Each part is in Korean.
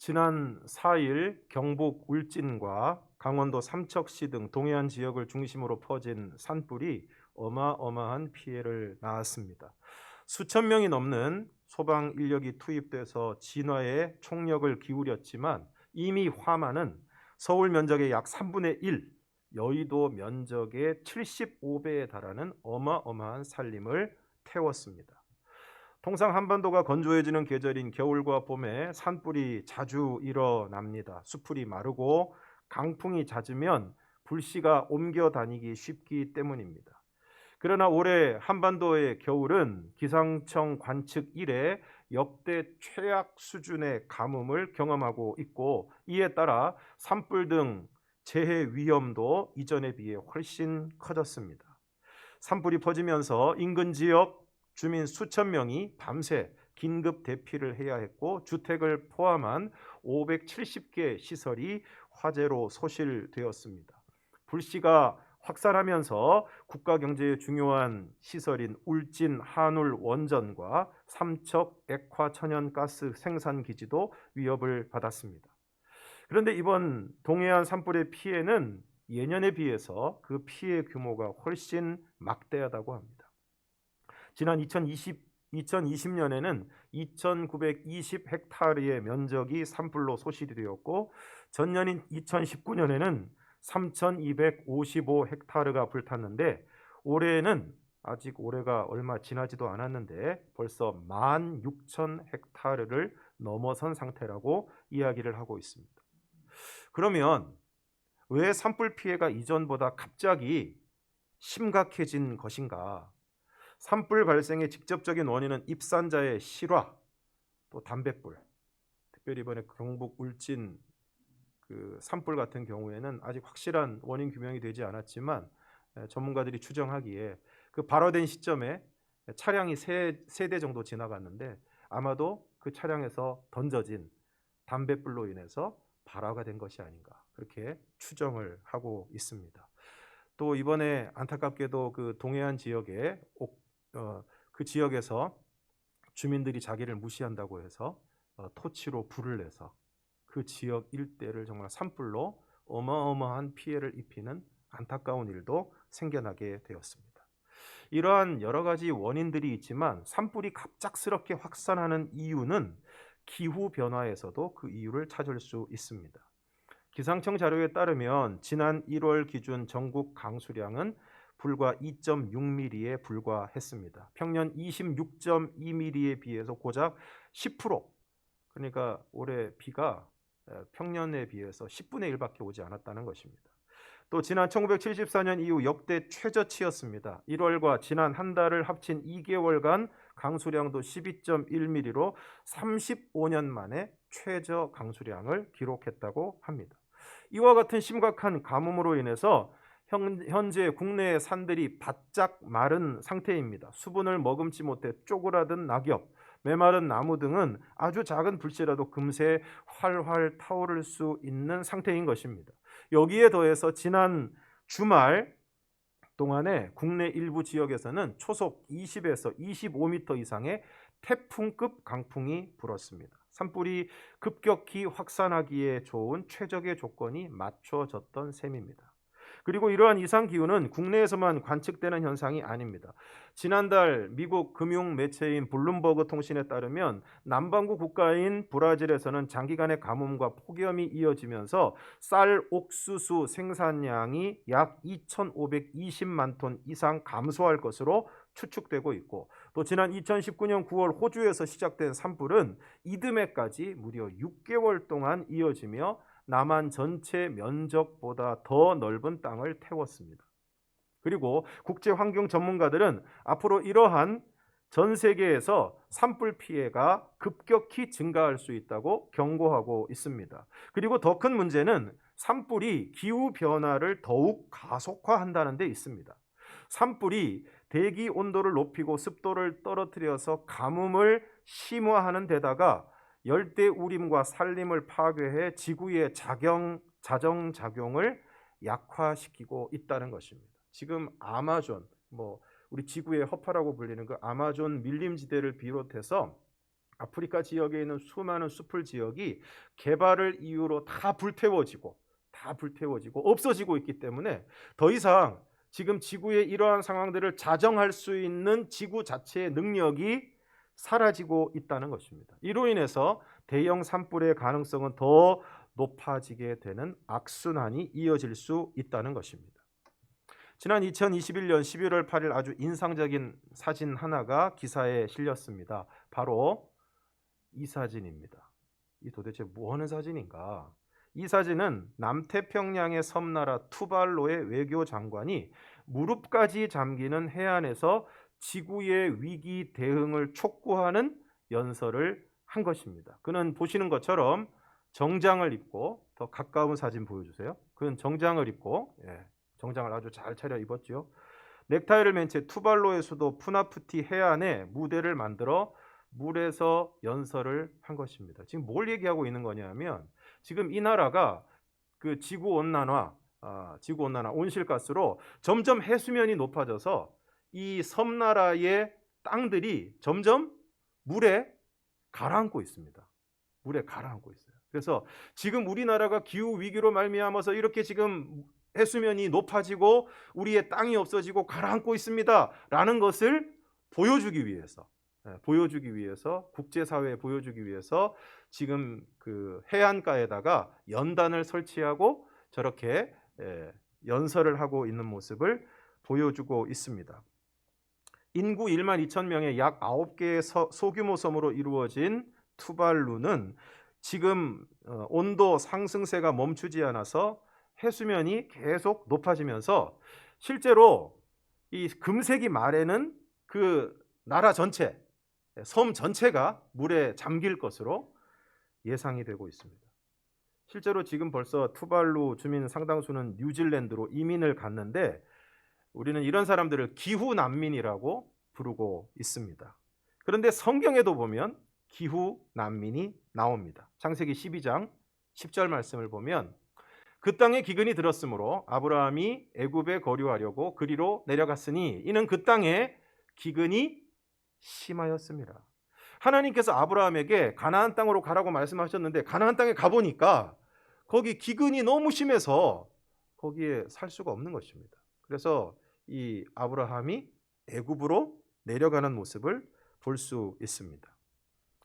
지난 4일 경북 울진과 강원도 삼척시 등 동해안 지역을 중심으로 퍼진 산불이 어마어마한 피해를 낳았습니다. 수천 명이 넘는 소방 인력이 투입돼서 진화에 총력을 기울였지만 이미 화만은 서울 면적의 약 3분의 1, 여의도 면적의 75배에 달하는 어마어마한 살림을 태웠습니다. 통상 한반도가 건조해지는 계절인 겨울과 봄에 산불이 자주 일어납니다. 수풀이 마르고 강풍이 잦으면 불씨가 옮겨 다니기 쉽기 때문입니다. 그러나 올해 한반도의 겨울은 기상청 관측 이래 역대 최악 수준의 가뭄을 경험하고 있고 이에 따라 산불 등 재해 위험도 이전에 비해 훨씬 커졌습니다. 산불이 퍼지면서 인근 지역 주민 수천 명이 밤새 긴급 대피를 해야 했고 주택을 포함한 570개 시설이 화재로 소실되었습니다. 불씨가 확산하면서 국가 경제에 중요한 시설인 울진 한울 원전과 삼척 액화 천연가스 생산 기지도 위협을 받았습니다. 그런데 이번 동해안 산불의 피해는 예년에 비해서 그 피해 규모가 훨씬 막대하다고 합니다. 지난 2020 2020년에는 2,920 헥타르의 면적이 산불로 소실이 되었고 전년인 2019년에는 3,255 헥타르가 불탔는데 올해는 아직 올해가 얼마 지나지도 않았는데 벌써 16,000 헥타르를 넘어선 상태라고 이야기를 하고 있습니다. 그러면 왜 산불 피해가 이전보다 갑자기 심각해진 것인가? 산불 발생의 직접적인 원인은 입산자의 실화, 또 담뱃불. 특별히 이번에 경북 울진 그 산불 같은 경우에는 아직 확실한 원인 규명이 되지 않았지만 에, 전문가들이 추정하기에 그 발화된 시점에 차량이 세, 세 대 정도 지나갔는데 아마도 그 차량에서 던져진 담뱃불로 인해서 발화가 된 것이 아닌가 그렇게 추정을 하고 있습니다. 또 이번에 안타깝게도 그 동해안 지역에 옥, 어, 그 지역에서 주민들이 자기를 무시한다고 해서 어, 토치로 불을 내서 그 지역 일대를 정말 산불로 어마어마한 피해를 입히는 안타까운 일도 생겨나게 되었습니다. 이러한 여러 가지 원인들이 있지만 산불이 갑작스럽게 확산하는 이유는 기후 변화에서도 그 이유를 찾을 수 있습니다. 기상청 자료에 따르면 지난 1월 기준 전국 강수량은 불과 2.6mm에 불과했습니다. 평년 26.2mm에 비해서 고작 10% 그러니까 올해 비가 평년에 비해서 10분의 1밖에 오지 않았다는 것입니다. 또 지난 1974년 이후 역대 최저치였습니다. 1월과 지난 한 달을 합친 2개월간 강수량도 12.1mm로 35년 만에 최저 강수량을 기록했다고 합니다. 이와 같은 심각한 가뭄으로 인해서 현재 국내의 산들이 바짝 마른 상태입니다. 수분을 머금지 못해 쪼그라든 낙엽, 메마른 나무 등은 아주 작은 불씨라도 금세 활활 타오를 수 있는 상태인 것입니다. 여기에 더해서 지난 주말 동안에 국내 일부 지역에서는 초속 20에서 25m 이상의 태풍급 강풍이 불었습니다. 산불이 급격히 확산하기에 좋은 최적의 조건이 맞춰졌던 셈입니다. 그리고 이러한 이상 기후는 국내에서만 관측되는 현상이 아닙니다. 지난달 미국 금융 매체인 블룸버그 통신에 따르면 남반구 국가인 브라질에서는 장기간의 가뭄과 폭염이 이어지면서 쌀 옥수수 생산량이 약 2,520만 톤 이상 감소할 것으로 추측되고 있고 또 지난 2019년 9월 호주에서 시작된 산불은 이듬해까지 무려 6개월 동안 이어지며 남한 전체 면적보다 더 넓은 땅을 태웠습니다. 그리고 국제 환경 전문가들은 앞으로 이러한 전 세계에서 산불 피해가 급격히 증가할 수 있다고 경고하고 있습니다. 그리고 더 큰 문제는 산불이 기후 변화를 더욱 가속화한다는 데 있습니다. 산불이 대기 온도를 높이고 습도를 떨어뜨려서 가뭄을 심화하는 데다가 열대 우림과 산림을 파괴해 지구의 자경 자정 작용을 약화시키고 있다는 것입니다. 지금 아마존 뭐 우리 지구의 허파라고 불리는 그 아마존 밀림지대를 비롯해서 아프리카 지역에 있는 수많은 숲을 지역이 개발을 이유로 다 불태워지고 다 불태워지고 없어지고 있기 때문에 더 이상 지금 지구의 이러한 상황들을 자정할 수 있는 지구 자체의 능력이 사라지고 있다는 것입니다. 이로 인해서 대형 산불의 가능성은 더 높아지게 되는 악순환이 이어질 수 있다는 것입니다. 지난 2021년 11월 8일 아주 인상적인 사진 하나가 기사에 실렸습니다. 바로 이 사진입니다. 이 도대체 뭐 하는 사진인가? 이 사진은 남태평양의 섬나라 투발로의 외교 장관이 무릎까지 잠기는 해안에서 지구의 위기 대응을 촉구하는 연설을 한 것입니다. 그는 보시는 것처럼 정장을 입고 더 가까운 사진 보여주세요. 그는 정장을 입고 예, 정장을 아주 잘 차려 입었지요. 넥타이를 맨 채 투발로의 수도 푸나푸티 해안에 무대를 만들어 물에서 연설을 한 것입니다. 지금 뭘 얘기하고 있는 거냐면 지금 이 나라가 그 지구 온난화, 아, 지구 온난화 온실가스로 점점 해수면이 높아져서 이 섬나라의 땅들이 점점 물에 가라앉고 있습니다. 물에 가라앉고 있어요. 그래서 지금 우리나라가 기후 위기로 말미암아서 이렇게 지금 해수면이 높아지고 우리의 땅이 없어지고 가라앉고 있습니다라는 것을 보여주기 위해서 예, 보여주기 위해서 국제사회에 보여주기 위해서 지금 그 해안가에다가 연단을 설치하고 저렇게 예, 연설을 하고 있는 모습을 보여주고 있습니다. 인구 1만 2천 명의 약 9개의 서- 소규모 섬으로 이루어진 투발루는 지금 어, 온도 상승세가 멈추지 않아서 해수면이 계속 높아지면서 실제로 이 금세기 말에는 그 나라 전체 섬 전체가 물에 잠길 것으로 예상이 되고 있습니다. 실제로 지금 벌써 투발루 주민 상당수는 뉴질랜드로 이민을 갔는데 우리는 이런 사람들을 기후 난민이라고 부르고 있습니다. 그런데 성경에도 보면 기후 난민이 나옵니다. 창세기 12장 10절 말씀을 보면 그 땅에 기근이 들었으므로 아브라함이 애굽에 거류하려고 그리로 내려갔으니 이는 그 땅에 기근이 심하였습니다. 하나님께서 아브라함에게 가나안 땅으로 가라고 말씀하셨는데 가나안 땅에 가 보니까 거기 기근이 너무 심해서 거기에 살 수가 없는 것입니다. 그래서 이 아브라함이 애굽으로 내려가는 모습을 볼 수 있습니다.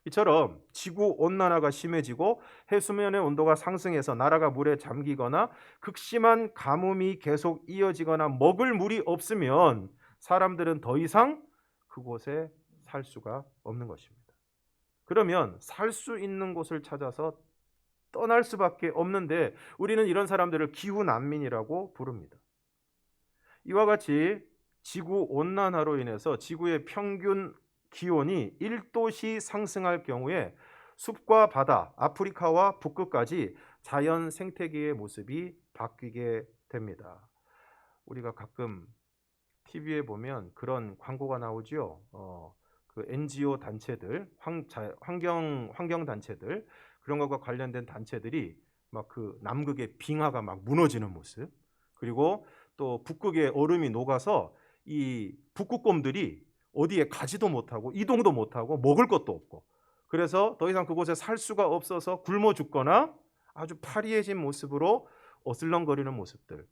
이처럼 지구 온난화가 심해지고 해수면의 온도가 상승해서 나라가 물에 잠기거나 극심한 가뭄이 계속 이어지거나 먹을 물이 없으면 사람들은 더 이상 그곳에 살 수가 없는 것입니다. 그러면 살 수 있는 곳을 찾아서 떠날 수밖에 없는데 우리는 이런 사람들을 기후 난민이라고 부릅니다. 이와 같이 지구 온난화로 인해서 지구의 평균 기온이 1도씨 상승할 경우에 숲과 바다, 아프리카와 북극까지 자연 생태계의 모습이 바뀌게 됩니다. 우리가 가끔 TV에 보면 그런 광고가 나오지요. 어, 그 NGO 단체들, 환, 자, 환경 환경 단체들 그런 것과 관련된 단체들이 막 그 남극의 빙하가 막 무너지는 모습, 그리고 또 북극의 얼음이 녹아서 이 북극곰들이 어디에 가지도 못하고 이동도 못하고 먹을 것도 없고 그래서 더 이상 그곳에 살 수가 없어서 굶어 죽거나 아주 파리해진 모습으로 어슬렁거리는 모습들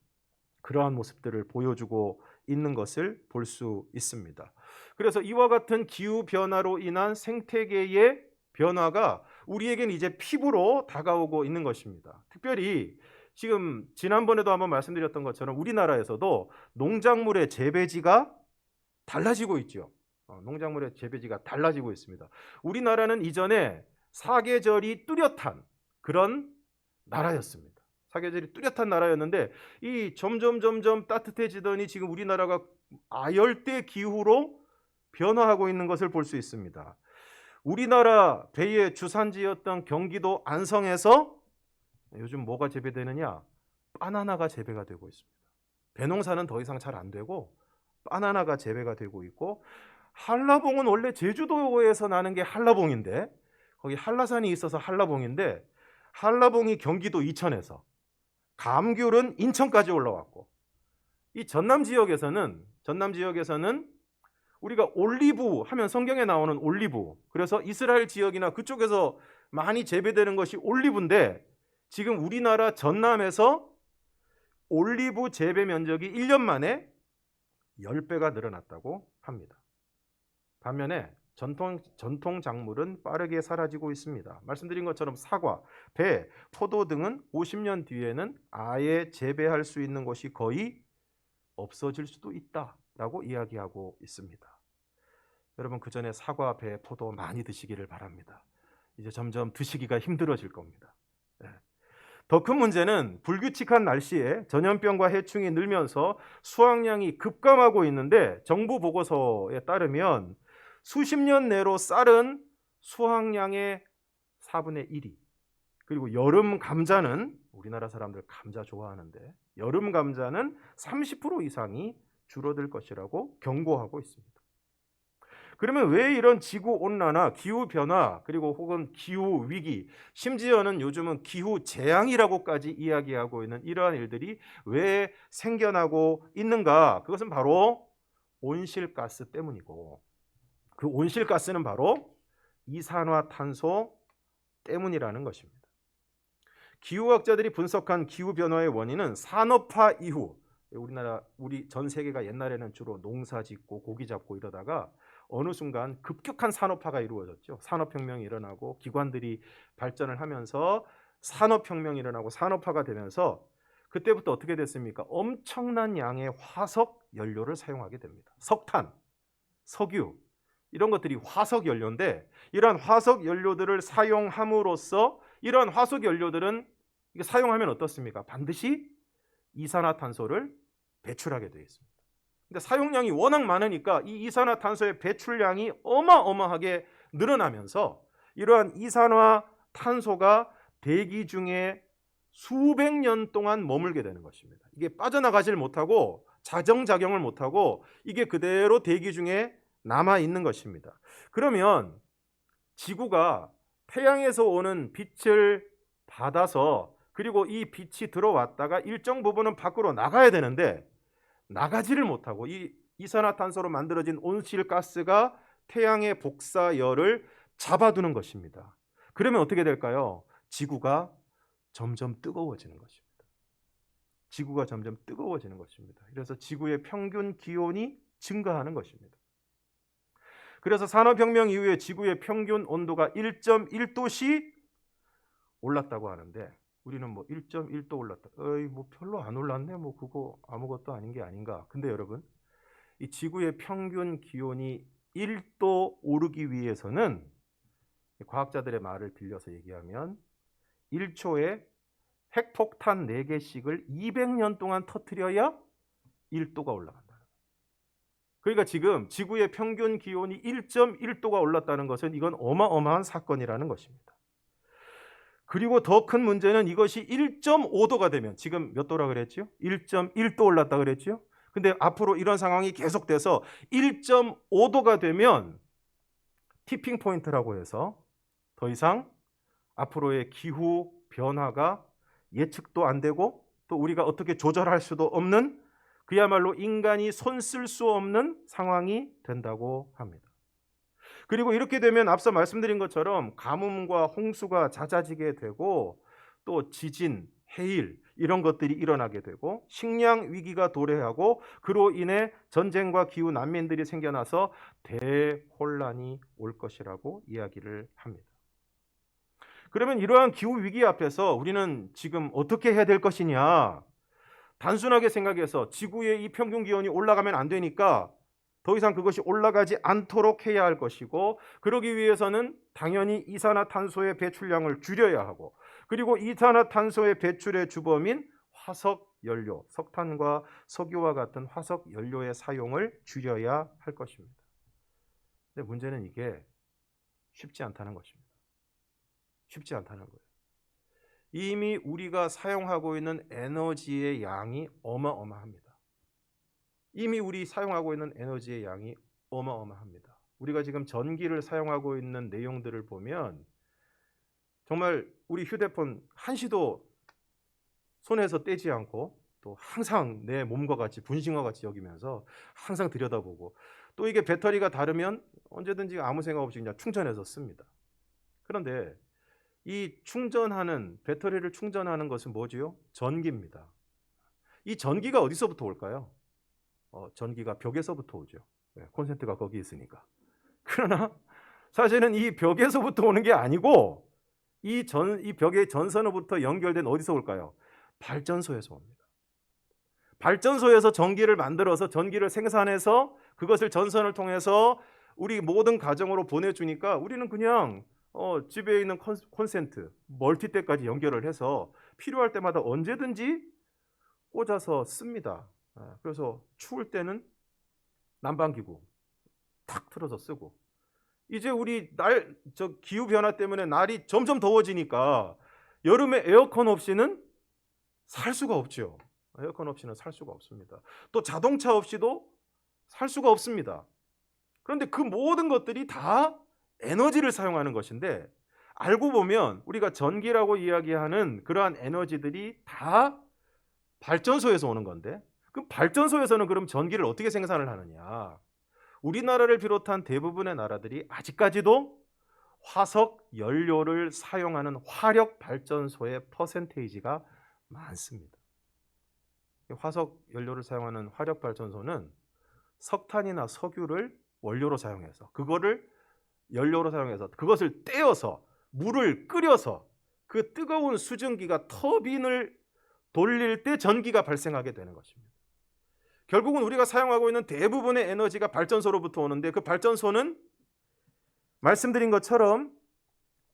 그러한 모습들을 보여주고 있는 것을 볼 수 있습니다. 그래서 이와 같은 기후 변화로 인한 생태계의 변화가 우리에겐 이제 피부로 다가오고 있는 것입니다. 특별히 지금 지난번에도 한번 말씀드렸던 것처럼 우리나라에서도 농작물의 재배지가 달라지고 있죠. 어, 농작물의 재배지가 달라지고 있습니다. 우리나라는 이전에 사계절이 뚜렷한 그런 나라였습니다. 사계절이 뚜렷한 나라였는데 이 점점 점점 따뜻해지더니 지금 우리나라가 아열대 기후로 변화하고 있는 것을 볼 수 있습니다. 우리나라 배의 주산지였던 경기도 안성에서 요즘 뭐가 재배되느냐? 바나나가 재배가 되고 있습니다. 배농사는 더 이상 잘 안 되고 바나나가 재배가 되고 있고 한라봉은 원래 제주도에서 나는 게 한라봉인데 거기 한라산이 있어서 한라봉인데 한라봉이 경기도 이천에서 감귤은 인천까지 올라왔고 이 전남 지역에서는 전남 지역에서는 우리가 올리브 하면 성경에 나오는 올리브. 그래서 이스라엘 지역이나 그쪽에서 많이 재배되는 것이 올리브인데 지금 우리나라 전남에서 올리브 재배 면적이 1년 만에 10배가 늘어났다고 합니다. 반면에 전통 전통 작물은 빠르게 사라지고 있습니다. 말씀드린 것처럼 사과, 배, 포도 등은 50년 뒤에는 아예 재배할 수 있는 것이 거의 없어질 수도 있다라고 이야기하고 있습니다. 여러분 그 전에 사과, 배, 포도 많이 드시기를 바랍니다. 이제 점점 드시기가 힘들어질 겁니다. 더 큰 문제는 불규칙한 날씨에 전염병과 해충이 늘면서 수확량이 급감하고 있는데 정부 보고서에 따르면 수십 년 내로 쌀은 수확량의 4분의 1이 그리고 여름 감자는 우리나라 사람들 감자 좋아하는데 여름 감자는 30% 이상이 줄어들 것이라고 경고하고 있습니다. 그러면 왜 이런 지구 온난화, 기후 변화, 그리고 혹은 기후 위기, 심지어는 요즘은 기후 재앙이라고까지 이야기하고 있는 이러한 일들이 왜 생겨나고 있는가? 그것은 바로 온실가스 때문이고 그 온실가스는 바로 이산화탄소 때문이라는 것입니다. 기후학자들이 분석한 기후 변화의 원인은 산업화 이후 우리나라 우리 전 세계가 옛날에는 주로 농사 짓고 고기 잡고 이러다가 어느 순간 급격한 산업화가 이루어졌죠. 산업혁명이 일어나고 기관들이 발전을 하면서 산업혁명이 일어나고 산업화가 되면서 그때부터 어떻게 됐습니까? 엄청난 양의 화석 연료를 사용하게 됩니다. 석탄, 석유 이런 것들이 화석 연료인데 이러한 화석 연료들을 사용함으로써 이러한 화석 연료들은 사용하면 어떻습니까? 반드시 이산화탄소를 배출하게 되어 있습니다. 근데 사용량이 워낙 많으니까 이 이산화탄소의 배출량이 어마어마하게 늘어나면서 이러한 이산화탄소가 대기 중에 수백 년 동안 머물게 되는 것입니다. 이게 빠져나가질 못하고 자정작용을 못하고 이게 그대로 대기 중에 남아 있는 것입니다. 그러면 지구가 태양에서 오는 빛을 받아서 그리고 이 빛이 들어왔다가 일정 부분은 밖으로 나가야 되는데 나가지를 못하고 이 이산화탄소로 만들어진 온실가스가 태양의 복사열을 잡아두는 것입니다. 그러면 어떻게 될까요? 지구가 점점 뜨거워지는 것입니다. 지구가 점점 뜨거워지는 것입니다. 그래서 지구의 평균 기온이 증가하는 것입니다. 그래서 산업혁명 이후에 지구의 평균 온도가 1.1도씩 올랐다고 하는데 우리는 뭐 1.1도 올랐다. 어이 뭐 별로 안 올랐네. 뭐 그거 아무것도 아닌 게 아닌가. 근데 여러분 이 지구의 평균 기온이 1도 오르기 위해서는 과학자들의 말을 빌려서 얘기하면 1초에 핵폭탄 4개씩을 200년 동안 터트려야 1도가 올라간다. 그러니까 지금 지구의 평균 기온이 1.1도가 올랐다는 것은 이건 어마어마한 사건이라는 것입니다. 그리고 더 큰 문제는 이것이 1.5도가 되면 지금 몇 도라 그랬죠? 1.1도 올랐다 그랬죠? 근데 앞으로 이런 상황이 계속돼서 1.5도가 되면 티핑 포인트라고 해서 더 이상 앞으로의 기후 변화가 예측도 안 되고 또 우리가 어떻게 조절할 수도 없는 그야말로 인간이 손 쓸 수 없는 상황이 된다고 합니다. 그리고 이렇게 되면 앞서 말씀드린 것처럼 가뭄과 홍수가 잦아지게 되고 또 지진, 해일 이런 것들이 일어나게 되고 식량 위기가 도래하고 그로 인해 전쟁과 기후 난민들이 생겨나서 대혼란이 올 것이라고 이야기를 합니다. 그러면 이러한 기후 위기 앞에서 우리는 지금 어떻게 해야 될 것이냐? 단순하게 생각해서 지구의 이 평균 기온이 올라가면 안 되니까 더 이상 그것이 올라가지 않도록 해야 할 것이고 그러기 위해서는 당연히 이산화탄소의 배출량을 줄여야 하고 그리고 이산화탄소의 배출의 주범인 화석 연료, 석탄과 석유와 같은 화석 연료의 사용을 줄여야 할 것입니다. 근데 문제는 이게 쉽지 않다는 것입니다. 쉽지 않다는 거예요. 이미 우리가 사용하고 있는 에너지의 양이 어마어마합니다. 이미 우리 사용하고 있는 에너지의 양이 어마어마합니다. 우리가 지금 전기를 사용하고 있는 내용들을 보면 정말 우리 휴대폰 한시도 손에서 떼지 않고 또 항상 내 몸과 같이 분신과 같이 여기면서 항상 들여다보고 또 이게 배터리가 다르면 언제든지 아무 생각 없이 그냥 충전해서 씁니다. 그런데 이 충전하는 배터리를 충전하는 것은 뭐지요? 전기입니다. 이 전기가 어디서부터 올까요? 어, 전기가 벽에서부터 오죠. 네, 콘센트가 거기 있으니까. 그러나 사실은 이 벽에서부터 오는 게 아니고 이 전 이 벽의 전선으로부터 연결된 어디서 올까요? 발전소에서 옵니다. 발전소에서 전기를 만들어서 전기를 생산해서 그것을 전선을 통해서 우리 모든 가정으로 보내주니까 우리는 그냥 어, 집에 있는 콘, 콘센트, 멀티대까지 연결을 해서 필요할 때마다 언제든지 꽂아서 씁니다. 아, 그래서 추울 때는 난방기구 탁 틀어서 쓰고 이제 우리 날 저 기후 변화 때문에 날이 점점 더워지니까 여름에 에어컨 없이는 살 수가 없죠. 에어컨 없이는 살 수가 없습니다. 또 자동차 없이도 살 수가 없습니다. 그런데 그 모든 것들이 다 에너지를 사용하는 것인데 알고 보면 우리가 전기라고 이야기하는 그러한 에너지들이 다 발전소에서 오는 건데 그 발전소에서는 그럼 전기를 어떻게 생산을 하느냐? 우리나라를 비롯한 대부분의 나라들이 아직까지도 화석 연료를 사용하는 화력 발전소의 퍼센테이지가 많습니다. 화석 연료를 사용하는 화력 발전소는 석탄이나 석유를 원료로 사용해서 그거를 연료로 사용해서 그것을 떼어서 물을 끓여서 그 뜨거운 수증기가 터빈을 돌릴 때 전기가 발생하게 되는 것입니다. 결국은 우리가 사용하고 있는 대부분의 에너지가 발전소로부터 오는데 그 발전소는 말씀드린 것처럼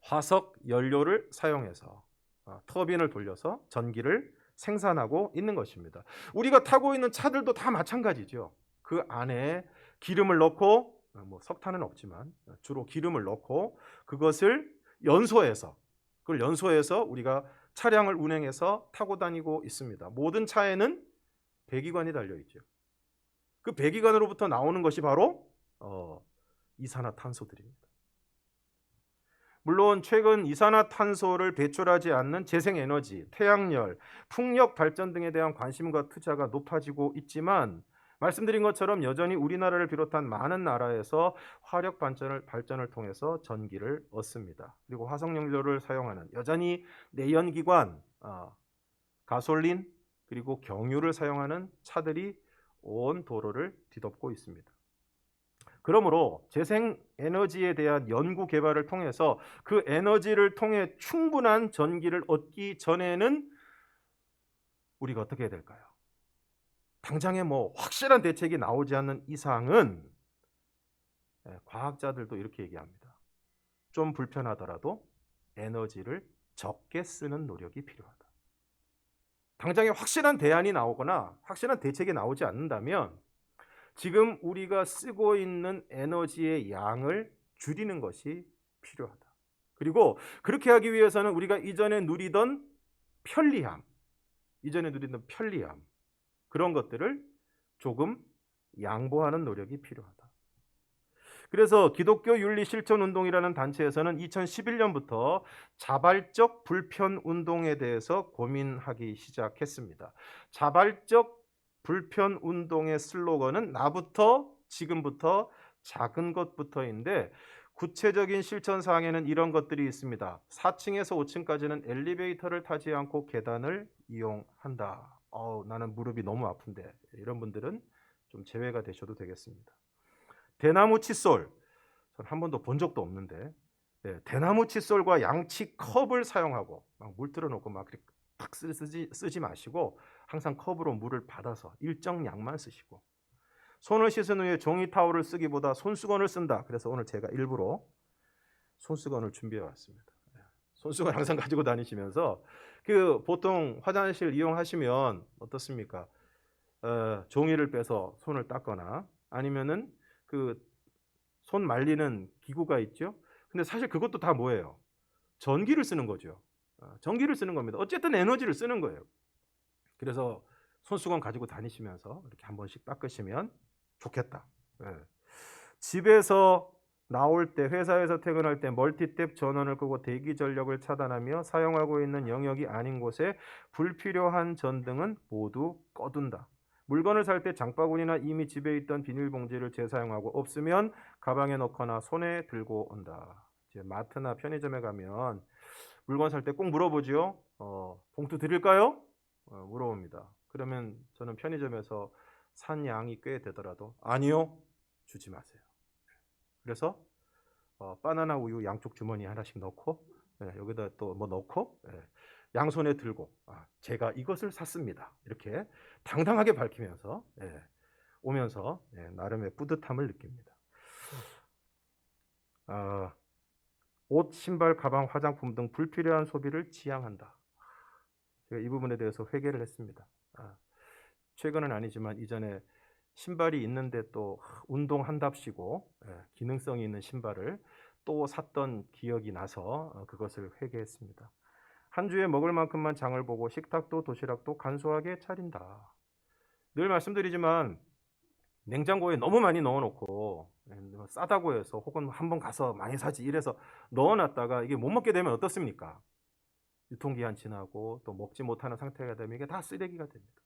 화석 연료를 사용해서 어, 터빈을 돌려서 전기를 생산하고 있는 것입니다. 우리가 타고 있는 차들도 다 마찬가지죠. 그 안에 기름을 넣고 어, 뭐 석탄은 없지만 주로 기름을 넣고 그것을 연소해서 그걸 연소해서 우리가 차량을 운행해서 타고 다니고 있습니다. 모든 차에는 배기관이 달려 있죠. 그 배기관으로부터 나오는 것이 바로 어, 이산화탄소들입니다. 물론 최근 이산화탄소를 배출하지 않는 재생에너지, 태양열, 풍력 발전 등에 대한 관심과 투자가 높아지고 있지만 말씀드린 것처럼 여전히 우리나라를 비롯한 많은 나라에서 화력 발전을 발전을 통해서 전기를 얻습니다. 그리고 화석 연료를 사용하는 여전히 내연기관, 어, 가솔린 그리고 경유를 사용하는 차들이 온 도로를 뒤덮고 있습니다. 그러므로 재생 에너지에 대한 연구 개발을 통해서 그 에너지를 통해 충분한 전기를 얻기 전에는 우리가 어떻게 해야 될까요? 당장에 뭐 확실한 대책이 나오지 않는 이상은 예, 과학자들도 이렇게 얘기합니다. 좀 불편하더라도 에너지를 적게 쓰는 노력이 필요하다. 당장에 확실한 대안이 나오거나 확실한 대책이 나오지 않는다면 지금 우리가 쓰고 있는 에너지의 양을 줄이는 것이 필요하다. 그리고 그렇게 하기 위해서는 우리가 이전에 누리던 편리함, 이전에 누리던 편리함, 그런 것들을 조금 양보하는 노력이 필요하다. 그래서 기독교 윤리 실천 운동이라는 단체에서는 2011년부터 자발적 불편 운동에 대해서 고민하기 시작했습니다. 자발적 불편 운동의 슬로건은 나부터 지금부터 작은 것부터인데 구체적인 실천 사항에는 이런 것들이 있습니다. 4층에서 5층까지는 엘리베이터를 타지 않고 계단을 이용한다. 어, 나는 무릎이 너무 아픈데 이런 분들은 좀 제외가 되셔도 되겠습니다. 대나무 칫솔 전한 번도 본 적도 없는데 네, 대나무 칫솔과 양치 컵을 사용하고 막 물 틀어놓고 막 이렇게 탁 쓰지, 쓰지 마시고 항상 컵으로 물을 받아서 일정 양만 쓰시고 손을 씻은 후에 종이 타올을 쓰기보다 손수건을 쓴다. 그래서 오늘 제가 일부러 손수건을 준비해 왔습니다. 네, 손수건 항상 가지고 다니시면서 그 보통 화장실 이용하시면 어떻습니까? 어, 종이를 빼서 손을 닦거나 아니면은 그 손 말리는 기구가 있죠. 근데 사실 그것도 다 뭐예요? 전기를 쓰는 거죠. 어, 전기를 쓰는 겁니다. 어쨌든 에너지를 쓰는 거예요. 그래서 손수건 가지고 다니시면서 이렇게 한 번씩 닦으시면 좋겠다. 예. 집에서 나올 때 회사에서 퇴근할 때 멀티탭 전원을 끄고 대기 전력을 차단하며 사용하고 있는 영역이 아닌 곳에 불필요한 전등은 모두 꺼둔다. 물건을 살 때 장바구니나 이미 집에 있던 비닐봉지를 재사용하고 없으면 가방에 넣거나 손에 들고 온다. 이제 마트나 편의점에 가면 물건 살 때 꼭 물어보지요. 어, 봉투 드릴까요? 어, 물어봅니다. 그러면 저는 편의점에서 산 양이 꽤 되더라도 아니요, 주지 마세요. 그래서 어, 바나나 우유 양쪽 주머니에 하나씩 넣고 예, 여기다 또 뭐 넣고 예, 양손에 들고 아, 제가 이것을 샀습니다. 이렇게 당당하게 밝히면서 예, 오면서 예, 나름의 뿌듯함을 느낍니다. 아, 옷, 신발, 가방, 화장품 등 불필요한 소비를 지양한다. 제가 이 부분에 대해서 회개를 했습니다. 아, 최근은 아니지만 이전에 신발이 있는데 또 운동한답시고 예, 기능성이 있는 신발을 또 샀던 기억이 나서 어, 그것을 회개했습니다. 한 주에 먹을 만큼만 장을 보고 식탁도 도시락도 간소하게 차린다. 늘 말씀드리지만 냉장고에 너무 많이 넣어놓고 예, 뭐 싸다고 해서 혹은 한번 가서 많이 사지 이래서 넣어놨다가 이게 못 먹게 되면 어떻습니까? 유통기한 지나고 또 먹지 못하는 상태가 되면 이게 다 쓰레기가 됩니다.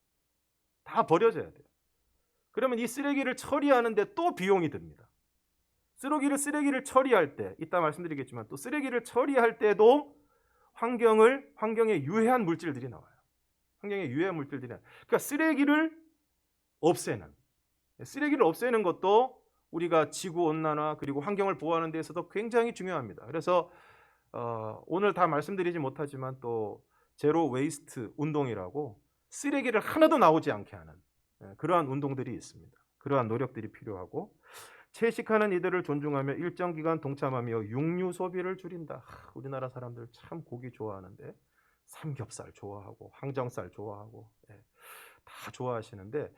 다 버려져야 돼요. 그러면 이 쓰레기를 처리하는데 또 비용이 듭니다. 쓰레기를 쓰레기를 처리할 때 이따 말씀드리겠지만 또 쓰레기를 처리할 때도 환경을 환경에 유해한 물질들이 나와요. 환경에 유해한 물질들이 나와요. 그러니까 쓰레기를 없애는 쓰레기를 없애는 것도 우리가 지구 온난화 그리고 환경을 보호하는 데 있어서 굉장히 중요합니다. 그래서 어, 오늘 다 말씀드리지 못하지만 또 제로 웨이스트 운동이라고 쓰레기를 하나도 나오지 않게 하는 예, 그러한 운동들이 있습니다. 그러한 노력들이 필요하고 채식하는 이들을 존중하며 일정 기간 동참하며 육류 소비를 줄인다. 하, 우리나라 사람들 참 고기 좋아하는데 삼겹살 좋아하고 항정살 좋아하고 예, 다 좋아하시는데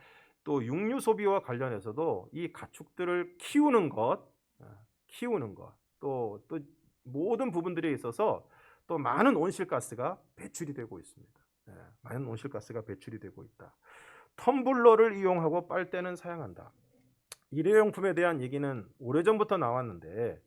또 육류 소비와 관련해서도 이 가축들을 키우는 것, 어, 키우는 것, 또, 또 모든 부분들에 있어서 또 많은 온실가스가 배출이 되고 있습니다. 예, 많은 온실가스가 배출이 되고 있다. 텀블러를 이용하고 빨대는 사용한다. 일회용품에 대한 얘기는 오래전부터 나왔는데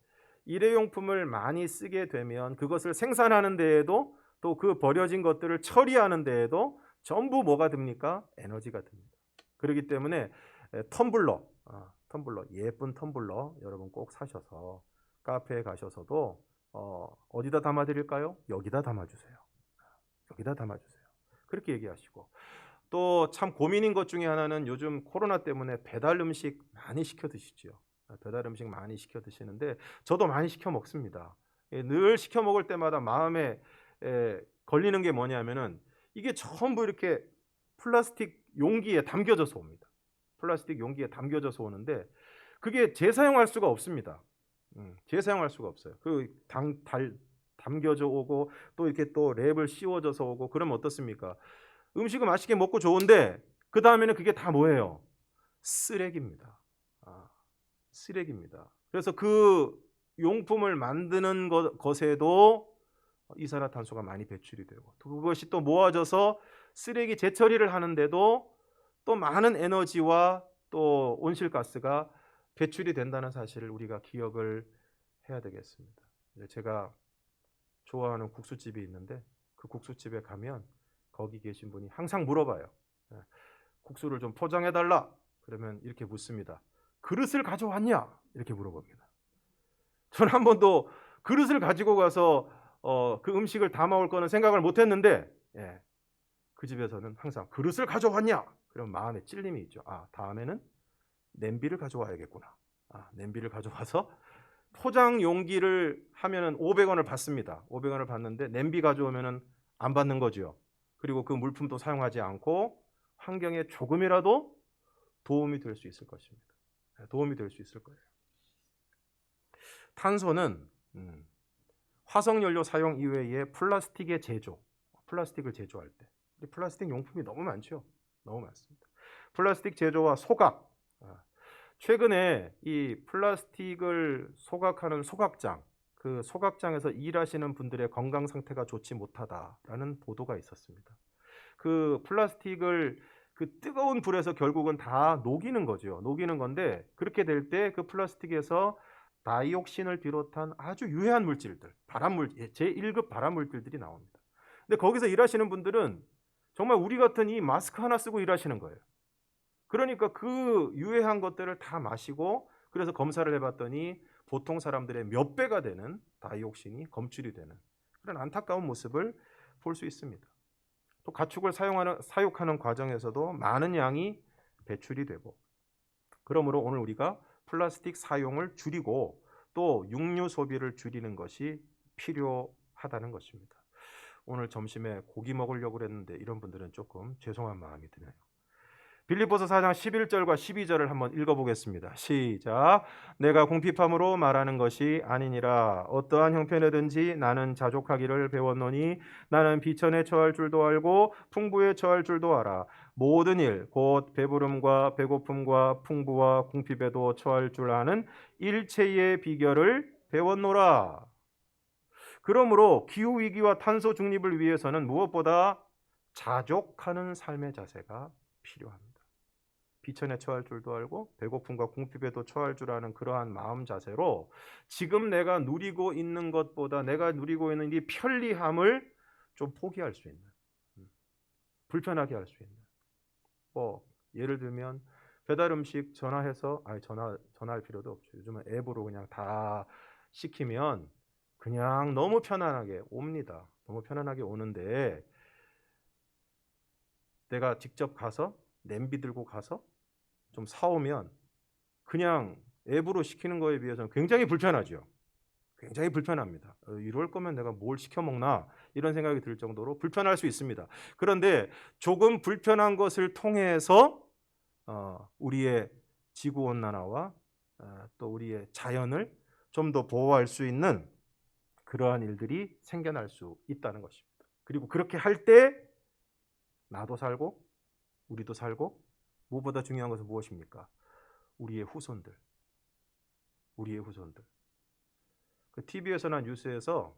일회용품을 많이 쓰게 되면 그것을 생산하는 데에도 또 그 버려진 것들을 처리하는 데에도 전부 뭐가 듭니까? 에너지가 듭니다. 그렇기 때문에 에, 텀블러, 아, 텀블러 예쁜 텀블러 여러분 꼭 사셔서 카페에 가셔서도 어, 어디다 담아드릴까요? 여기다 담아주세요. 여기다 담아주세요. 그렇게 얘기하시고 또 참 고민인 것 중에 하나는 요즘 코로나 때문에 배달 음식 많이 시켜 드시죠. 배달 음식 많이 시켜 드시는데 저도 많이 시켜 먹습니다. 예, 늘 시켜 먹을 때마다 마음에 에, 걸리는 게 뭐냐면은 이게 전부 이렇게 플라스틱 용기에 담겨져서 옵니다. 플라스틱 용기에 담겨져서 오는데 그게 재사용할 수가 없습니다. 음, 재사용할 수가 없어요. 그 담겨져 오고 또 이렇게 또 랩을 씌워져서 오고 그러면 어떻습니까? 음식을 맛있게 먹고 좋은데 그 다음에는 그게 다 뭐예요? 쓰레기입니다. 아, 쓰레기입니다. 그래서 그 용품을 만드는 것, 것에도 이산화탄소가 많이 배출이 되고 또 그것이 또 모아져서 쓰레기 재처리를 하는데도 또 많은 에너지와 또 온실가스가 배출이 된다는 사실을 우리가 기억을 해야 되겠습니다. 제가 좋아하는 국수집이 있는데 그 국수집에 가면 거기 계신 분이 항상 물어봐요. 예, 국수를 좀 포장해 달라. 그러면 이렇게 묻습니다. 그릇을 가져왔냐? 이렇게 물어봅니다. 저는 한 번도 그릇을 가지고 가서 어, 그 음식을 담아올 거는 생각을 못했는데 예, 그 집에서는 항상 그릇을 가져왔냐? 그럼 마음에 찔림이 있죠. 아 다음에는 냄비를 가져와야겠구나. 아, 냄비를 가져와서 포장 용기를 하면은 500원을 받습니다. 500원을 받는데 냄비 가져오면은 안 받는 거죠. 그리고 그 물품도 사용하지 않고 환경에 조금이라도 도움이 될 수 있을 것입니다. 네, 도움이 될 수 있을 거예요. 탄소는 음, 화석 연료 사용 이외에 플라스틱의 제조, 플라스틱을 제조할 때 플라스틱 용품이 너무 많죠. 너무 많습니다. 플라스틱 제조와 소각. 아, 최근에 이 플라스틱을 소각하는 소각장, 그 소각장에서 일하시는 분들의 건강 상태가 좋지 못하다라는 보도가 있었습니다. 그 플라스틱을 그 뜨거운 불에서 결국은 다 녹이는 거죠. 녹이는 건데 그렇게 될 때 그 플라스틱에서 다이옥신을 비롯한 아주 유해한 물질들, 발암물 제1급 발암 물질들이 나옵니다. 근데 거기서 일하시는 분들은 정말 우리 같은 이 마스크 하나 쓰고 일하시는 거예요. 그러니까 그 유해한 것들을 다 마시고 그래서 검사를 해봤더니 보통 사람들의 몇 배가 되는 다이옥신이 검출이 되는 그런 안타까운 모습을 볼 수 있습니다. 또 가축을 사용하는 사육하는 과정에서도 많은 양이 배출이 되고 그러므로 오늘 우리가 플라스틱 사용을 줄이고 또 육류 소비를 줄이는 것이 필요하다는 것입니다. 오늘 점심에 고기 먹으려고 그랬는데 이런 분들은 조금 죄송한 마음이 드네요. 빌립보서 4장 11절과 12절을 한번 읽어보겠습니다. 시작. 내가 궁핍함으로 말하는 것이 아니니라. 어떠한 형편이든지 나는 자족하기를 배웠노니 나는 비천에 처할 줄도 알고 풍부에 처할 줄도 알아. 모든 일, 곧 배부름과 배고픔과 풍부와 궁핍에도 처할 줄 아는 일체의 비결을 배웠노라. 그러므로 기후 위기와 탄소 중립을 위해서는 무엇보다 자족하는 삶의 자세가 필요합니다. 비천에 처할 줄도 알고 배고픔과 궁핍에도 처할 줄 아는 그러한 마음 자세로 지금 내가 누리고 있는 것보다 내가 누리고 있는 이 편리함을 좀 포기할 수 있는 음, 불편하게 할 수 있는 뭐 예를 들면 배달 음식 전화해서 아니 전화 전화할 필요도 없죠. 요즘은 앱으로 그냥 다 시키면 그냥 너무 편안하게 옵니다. 너무 편안하게 오는데 내가 직접 가서 냄비 들고 가서 좀 사오면 그냥 앱으로 시키는 거에 비해서는 굉장히 불편하죠. 굉장히 불편합니다. 어, 이럴 거면 내가 뭘 시켜 먹나 이런 생각이 들 정도로 불편할 수 있습니다. 그런데 조금 불편한 것을 통해서 어, 우리의 지구 온난화와 어, 또 우리의 자연을 좀 더 보호할 수 있는 그러한 일들이 생겨날 수 있다는 것입니다. 그리고 그렇게 할 때 나도 살고 우리도 살고 무엇보다 중요한 것은 무엇입니까? 우리의 후손들. 우리의 후손들. 그 TV에서나 뉴스에서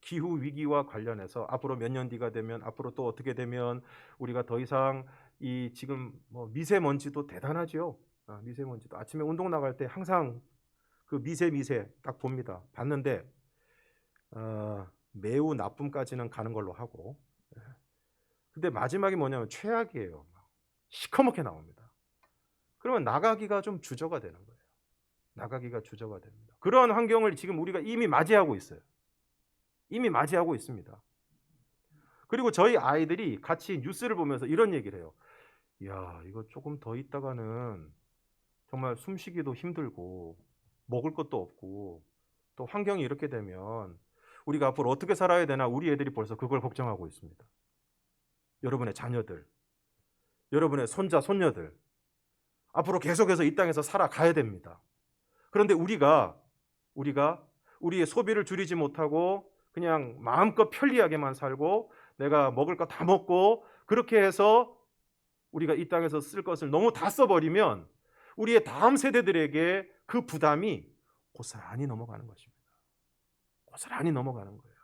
기후 위기와 관련해서 앞으로 몇 년 뒤가 되면 앞으로 또 어떻게 되면 우리가 더 이상 이 지금 뭐 미세먼지도 대단하죠. 아, 미세먼지도 아침에 운동 나갈 때 항상 그 미세 미세 딱 봅니다. 봤는데 어, 매우 나쁨까지는 가는 걸로 하고 예. 근데 마지막이 뭐냐면 최악이에요. 시커멓게 나옵니다. 그러면 나가기가 좀 주저가 되는 거예요. 나가기가 주저가 됩니다. 그러한 환경을 지금 우리가 이미 맞이하고 있어요. 이미 맞이하고 있습니다. 그리고 저희 아이들이 같이 뉴스를 보면서 이런 얘기를 해요. 야, 이거 조금 더 있다가는 정말 숨쉬기도 힘들고 먹을 것도 없고 또 환경이 이렇게 되면 우리가 앞으로 어떻게 살아야 되나 우리 애들이 벌써 그걸 걱정하고 있습니다. 여러분의 자녀들, 여러분의 손자, 손녀들 앞으로 계속해서 이 땅에서 살아가야 됩니다. 그런데 우리가 우리가 우리의 소비를 줄이지 못하고 그냥 마음껏 편리하게만 살고 내가 먹을 거 다 먹고 그렇게 해서 우리가 이 땅에서 쓸 것을 너무 다 써버리면 우리의 다음 세대들에게 그 부담이 고스란히 넘어가는 것입니다. 고스란히 넘어가는 거예요.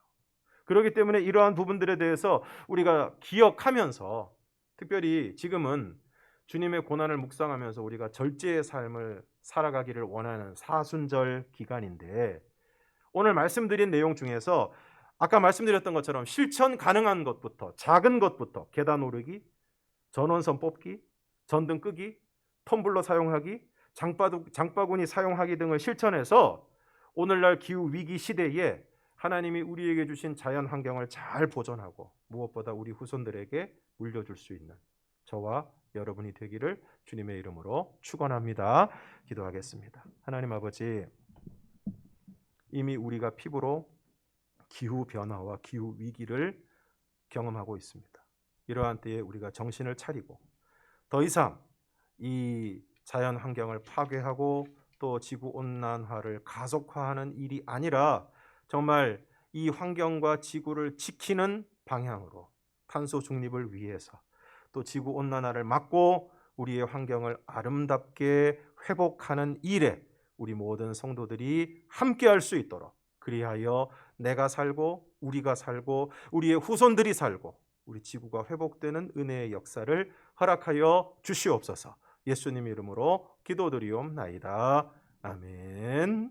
그렇기 때문에 이러한 부분들에 대해서 우리가 기억하면서 특별히 지금은 주님의 고난을 묵상하면서 우리가 절제의 삶을 살아가기를 원하는 사순절 기간인데 오늘 말씀드린 내용 중에서 아까 말씀드렸던 것처럼 실천 가능한 것부터 작은 것부터 계단 오르기, 전원선 뽑기, 전등 끄기, 텀블러 사용하기, 장바구, 장바구니 사용하기 등을 실천해서 오늘날 기후 위기 시대에 하나님이 우리에게 주신 자연 환경을 잘 보존하고 무엇보다 우리 후손들에게 물려줄 수 있는 저와 여러분이 되기를 주님의 이름으로 축원합니다. 기도하겠습니다. 하나님 아버지 이미 우리가 피부로 기후 변화와 기후 위기를 경험하고 있습니다. 이러한 때에 우리가 정신을 차리고 더 이상 이 자연 환경을 파괴하고 또 지구 온난화를 가속화하는 일이 아니라 정말 이 환경과 지구를 지키는 방향으로 탄소 중립을 위해서 또 지구 온난화를 막고 우리의 환경을 아름답게 회복하는 일에 우리 모든 성도들이 함께 할 수 있도록 그리하여 내가 살고 우리가 살고 우리의 후손들이 살고 우리 지구가 회복되는 은혜의 역사를 허락하여 주시옵소서. 예수님 이름으로 기도드리옵나이다. 아멘.